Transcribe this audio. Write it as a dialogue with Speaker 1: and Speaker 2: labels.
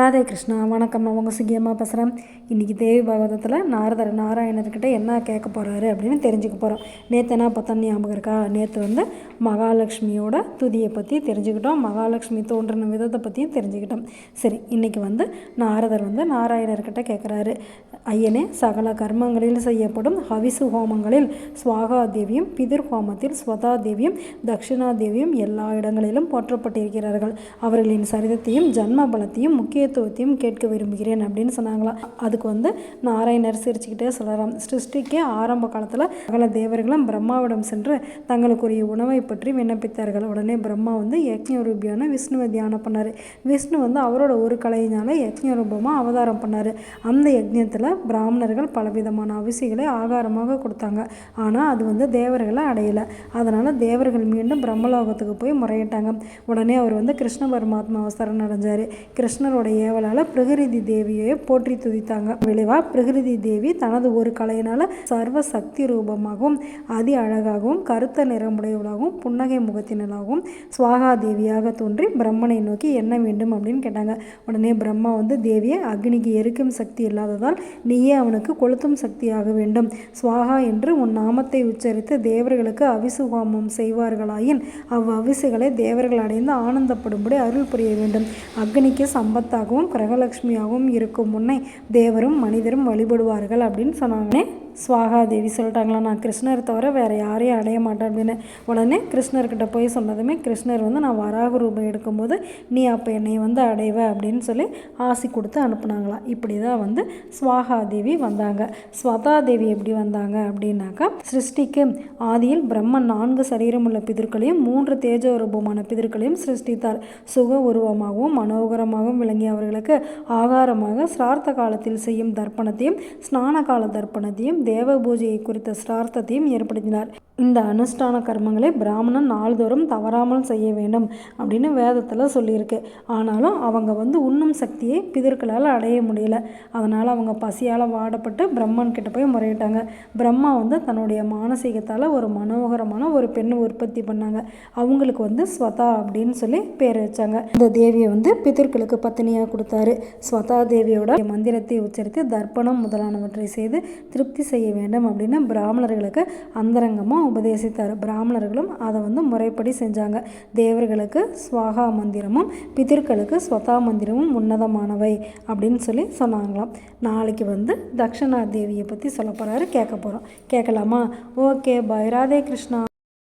Speaker 1: ராதே கிருஷ்ணா வணக்கம். நான் உங்கள் சுகியமாக பேசுகிறேன் இன்றைக்கி தேவி பாகவதத்தில் நாரதர் நாராயணர்கிட்ட என்ன கேட்க போகிறாரு அப்படின்னு தெரிஞ்சுக்க போகிறோம் நேற்று என்ன பார்த்தா ஞாபகம் இருக்கா? நேற்று வந்து மகாலட்சுமியோட துதியை பற்றி தெரிஞ்சுக்கிட்டோம். மகாலட்சுமி தோன்றின விதத்தை பற்றியும் தெரிஞ்சுக்கிட்டோம். சரி இன்றைக்கி வந்து நாரதர் வந்து நாராயணர்கிட்ட கேட்குறாரு ஐயனே சகல கர்மங்களில் செய்யப்படும் ஹவிசு ஹோமங்களில் ஸ்வாகா தேவியும் பிதிர் ஹோமத்தில் ஸ்வதா தேவியும் தக்ஷிணா தேவியும் எல்லா இடங்களிலும் போற்றப்பட்டிருக்கிறார்கள். அவர்களின் சரிதத்தையும் ஜன்ம பலத்தையும் முக்கியத்துவத்தையும் கேட்க விரும்புகிறேன் அப்படின்னு சொன்னாங்களாம் அதுக்கு வந்து நாராயணர் சிரிச்சுக்கிட்டே சொல்லலாம் சிருஷ்டிக்கே ஆரம்ப காலத்தில் சகல தேவர்களும் பிரம்மாவிடம் சென்று தங்களுக்குரிய உணவை பற்றி விண்ணப்பித்தார்கள். உடனே பிரம்மா வந்து யக்ஞ ரூபியான விஷ்ணுவை தியானம் பண்ணார். விஷ்ணு வந்து அவரோட ஒரு கலையினால யக்ஞ ரூபமாக அவதாரம் பண்ணார். அந்த யக்ஞத்தில் பிராமணர்கள் பலவிதமான அவிசிகளை ஆகாரமாக கொடுத்தாங்க. ஆனால் அது வந்து தேவர்களை அடையலை. அதனால் தேவர்கள் மீண்டும் பிரம்மலோகத்துக்கு போய் முறையிட்டாங்க. உடனே அவர் வந்து கிருஷ்ண அவசரம் நடந்தார் கிருஷ்ணரோட ஏவலால் பிரகிருதி தேவியை போற்றி துதித்தாங்க. விளைவாக பிரகிருதி தேவி தனது ஒரு கலையினால் சர்வ சக்தி ரூபமாகவும் அதி அழகாகவும் கருத்த நிறமுடையவளாகவும் புன்னகை முகத்தினராகவும் சுவாகா தேவியாக தோன்றி பிரம்மனை நோக்கி என்ன வேண்டும் அப்படின்னு கேட்டாங்க. உடனே பிரம்மா வந்து தேவியை அக்னிக்கு எரிக்கும் சக்தி இல்லாததால் நீயே அவனுக்கு கொளுத்தும் சக்தியாக வேண்டும். சுவாகா என்று உன் நாமத்தை உச்சரித்து தேவர்களுக்கு அவிசுகாமம் செய்வார்களாயின் அவ் அவிசுகளை தேவர்கள் அடைந்து ஆனந்தப்படும்படி அருள் புரிய வேண்டும். அக்னிக்கு கிரகலக்ஷ்மியாகவும் கிரகலட்சுமியாகவும் இருக்கும் முன்னை தேவரும் மனிதரும் வழிபடுவார்கள் அப்படின்னு சொன்னாங்க சுவாகா தேவி சொல்லிட்டாங்களா நான் கிருஷ்ணர் தவிர வேறு யாரையும் அடைய மாட்டேன் அப்படின்னு. உடனே கிருஷ்ணர்கிட்ட போய் சொன்னதுமே கிருஷ்ணர் வந்து நான் வராக ரூபம் எடுக்கும்போது நீ அப்போ என்னை வந்து அடைவ அப்படின்னு சொல்லி ஆசி கொடுத்து அனுப்புனாங்களாம் இப்படி தான் வந்து சுவாகா தேவி வந்தாங்க. ஸ்வதா தேவி எப்படி வந்தாங்க அப்படின்னாக்கா சிருஷ்டிக்கு ஆதியில் பிரம்மன் நான்கு சரீரமுள்ள பிதர்களையும் மூன்று தேஜ ரூபமான பிதர்களையும் சிருஷ்டித்தார். சுக உருவமாகவும் மனோகரமாகவும் விளங்கிய அவர்களுக்கு ஆகாரமாக சிரார்த்த காலத்தில் செய்யும் தர்ப்பணத்தையும் ஸ்நான கால தர்ப்பணத்தையும் தேவ பூஜையை குறித்த சிரார்த்தத்தையும் ஏற்படுத்தினார். இந்த அனுஷ்டான கர்மங்களை பிராமணன் நாள்தோறும் தவறாமல் செய்ய வேண்டும் அப்படின்னு வேதத்தில் சொல்லியிருக்கு. ஆனாலும் அவங்க வந்து உண்ணும் சக்தியை பிதர்களால் அடைய முடியல. அதனால் அவங்க பசியால் வாடப்பட்டு பிரம்மன் கிட்ட போய் முறையிட்டாங்க. பிரம்மா வந்து தன்னுடைய மானசீகத்தால் ஒரு மனோகரமான ஒரு பெண்ணை உற்பத்தி பண்ணாங்க. அவங்களுக்கு வந்து ஸ்வதா அப்படின்னு சொல்லி பேர் வச்சாங்க. இந்த தேவியை வந்து பிதர்களுக்கு பத்தினியாக கொடுத்தாரு. ஸ்வதா தேவியோட மந்திரத்தை உச்சரித்து தர்ப்பணம் முதலானவற்றை செய்து திருப்தி செய்ய வேண்டும் அப்படின்னு பிராமணர்களுக்கு அந்தரங்கமாக உபதேசித்தார். பிராமணர்களும் அதை வந்து முறைப்படி செஞ்சாங்க. தேவர்களுக்கு ஸ்வாகா மந்திரமும் பிதிர்களுக்கு ஸ்வதா மந்திரமும் உன்னதமானவை அப்படின்னு சொல்லி சொன்னாங்களாம். நாளைக்கு வந்து தக்ஷணா தேவியை பற்றி சொல்ல போகிறாரு கேட்க போகிறோம் கேட்கலாமா? ஓகே பைராதே கிருஷ்ணா.